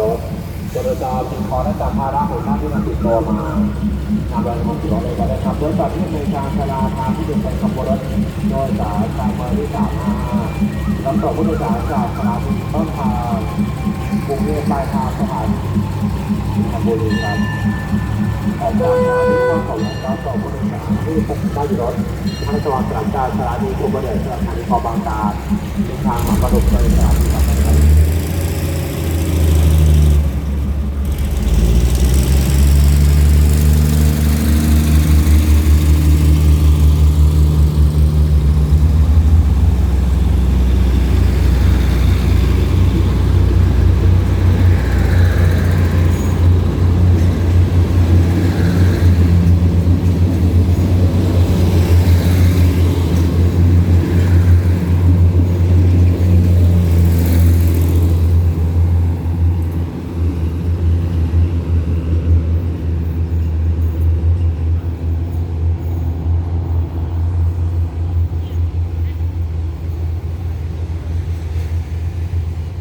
รถบริจาคสิ่งของและสัมภาระของท่านที่มาติดตัวมานำไปของรถเลยก็ได้ครับรถจอดที่ในการชลาทางที่เป็นไปขบวนรถโดยสารทางเบอร์ที่สามห้ารับส่งผู้โดยสารจากสนามบินต้นทางกรุงเทพปลายทางสถานีสิงคร์ครับออกจากสถานีข้นงของรับส่งผู้โดยสารที่พบได้องรถทางจังหวัดตรางจากสถานีกรุงเทพสถานีคลองบางตาเดินทางมาประดุกไปสถานีครับ